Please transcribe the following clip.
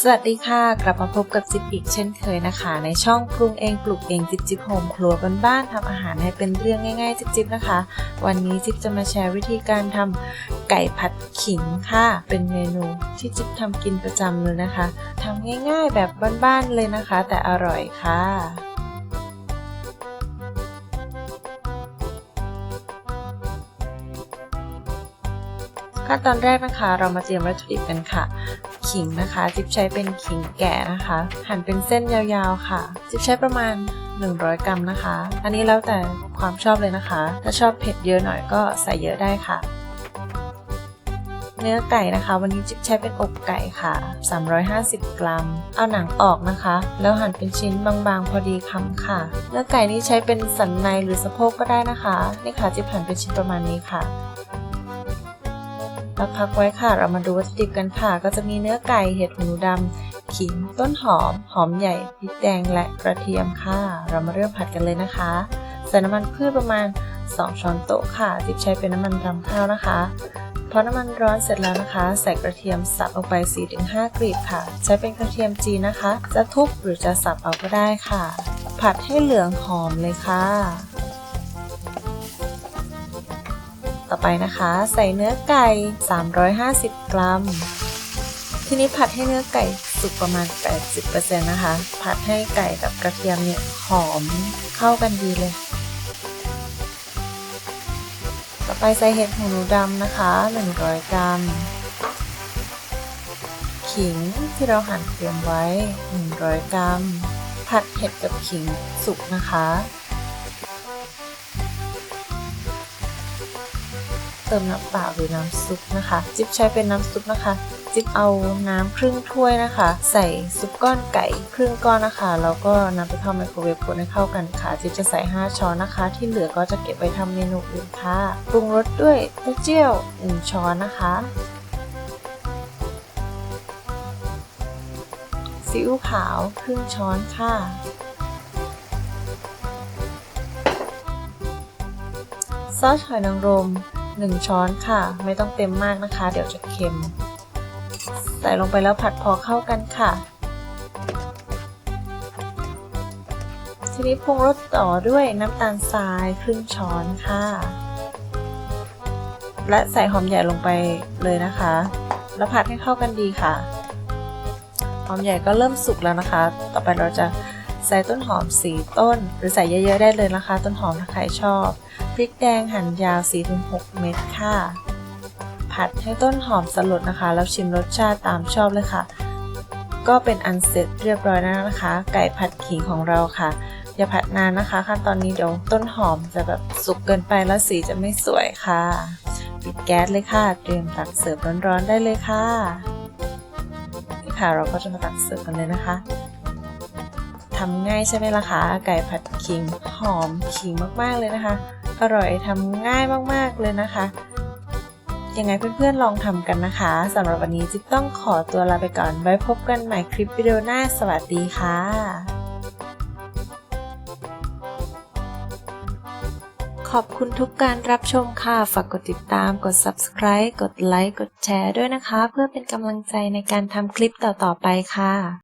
สวัสดีค่ะ กลับมาพบกับจิ๊บอีกเช่นเคยนะคะ ในช่องปรุงเองปลูกเองจิ๊บจิ๊บโฮมครัวบ้านๆทำอาหารให้เป็นเรื่องง่ายๆ จิ๊บจิ๊บนะคะ วันนี้จิ๊บจะมาแชร์วิธีการทำไก่ผัดขิงค่ะ เป็นเมนูที่จิ๊บทำกินประจำเลยนะคะทำง่ายๆแบบบ้านๆเลยนะคะ แต่อร่อยค่ะขั้นตอนแรกนะคะ เรามาเตรียมวัตถุดิบกันค่ะ ขิงนะคะ จิ๊บใช้เป็นขิงแก่นะคะ หั่นเป็นเส้นยาวๆค่ะ จิ๊บใช้ประมาณ 100 กรัมนะคะ อันนี้แล้วแต่ความชอบเลยนะคะ ถ้าชอบเผ็ดเยอะหน่อยก็ใส่เยอะได้ค่ะ เนื้อไก่นะคะ วันนี้จิ๊บใช้เป็นอกไก่ค่ะ 350 กรัม เอาหนังออกนะคะ แล้วหั่นเป็นชิ้นบางๆ พอดีคำค่ะ เนื้อไก่นี้ใช้เป็นสันในหรือสะโพกก็ได้นะคะ นี่ค่ะจิ๊บหั่นเป็นชิ้นประมาณนี้ค่ะ แล้วพักไว้ค่ะ เรามาดูวัตถุดิบกันค่ะ ก็จะมีเนื้อไก่เห็ดหูดำขิง ต้นหอม หอมใหญ่พริกแดงและกระเทียมค่ะ เรามาเริ่มผัดกันเลยนะคะใส่น้ำมันพืชประมาณ 2 ช้อนโต๊ะค่ะจิบใช้เป็นน้ำมันรำข้าวนะคะพอน้ำมันร้อนเสร็จแล้วนะคะ ใส่กระเทียมสับลงไป 4-5 กลีบค่ะ ใช้เป็นกระเทียมจีนนะคะ จะทุบหรือจะสับเอาก็ได้ค่ะ ผัดให้เหลืองหอมเลยค่ะ ต่อไปนะคะ ใส่เนื้อไก่ 350 กรัม ทีนี้ผัดให้เนื้อไก่สุกประมาณ 80%นะคะ ผัดให้ไก่กับกระเทียมเนี่ยหอมเข้ากันดีเลย ต่อไปใส่เห็ดหูหนูดำนะคะ 100 กรัม ขิงที่เราหั่นเตรียมไว้ 100 กรัม ผัดเห็ดกับขิงสุกนะคะ เติมน้ำเปล่าหรือน้ำซุปนะคะ จิ๊บใช้เป็นน้ำซุปนะคะ จิ๊บเอาน้ำครึ่งถ้วยนะคะ ใส่ซุปก้อนไก่ครึ่งก้อนนะคะแล้วก็นำไปเข้าไมโครเวฟคนให้เข้ากันค่ะ จิ๊บจะใส่ 5 ช้อนนะคะ ที่เหลือก็จะเก็บไว้ทำเมนูอื่นค่ะปรุงรสด้วยเต้าเจี้ยว1ช้อนนะคะซีอิ๊วขาวครึ่งช้อนค่ะซอสหอยนางรม 1 ช้อนค่ะ ไม่ต้องเต็มมากนะคะ เดี๋ยวจะเค็ม ใส่ลงไปแล้วผัดพอเข้ากันค่ะ ทีนี้ปรุงรสต่อด้วยน้ำตาลทรายครึ่งช้อนค่ะ และใส่หอมใหญ่ลงไปเลยนะคะ แล้วผัดให้เข้ากันดีค่ะ หอมใหญ่ก็เริ่มสุกแล้วนะคะ ต่อไปเราจะ ใส่ต้นหอมสีต้น หรือใส่เยอะๆได้เลยนะคะ ต้นหอมถ้าใครชอบ พริกแดงหั่นยาว 4-6 เม็ดค่ะ ผัดให้ต้นหอมสลดนะคะ แล้วชิมรสชาติตามชอบเลยค่ะ ก็เป็นอันเสร็จเรียบร้อยแล้วนะคะ ไก่ผัดขิงของเราค่ะ อย่าผัดนานนะคะ ขั้นตอนนี้เดี๋ยวต้นหอมจะแบบสุกเกินไปแล้วสีจะไม่สวยค่ะ ปิดแก๊สเลยค่ะ เตรียมตักเสิร์ฟร้อนๆได้เลยค่ะนี่ค่ะเราก็จะมาตักเสิร์ฟกันเลยนะคะำง่ายใช่ไหมล่ะคะไก่ผัดขิงหอมขิงมากๆเลยนะคะ อร่อยทำง่ายมากๆเลยนะคะยังไงเพื่อนๆลองทำกันนะคะสำหรับวันนี้จิ๊บต้องขอตัวลาไปก่อน ไว้พบกันใหม่คลิปวิดีโอหน้า สวัสดีค่ะขอบคุณทุกการรับชมค่ะ ฝากกดติดตาม กด subscribe กดไลค์ กดแชร์ด้วยนะคะ เพื่อเป็นกำลังใจในการทำคลิปต่อๆไปค่ะ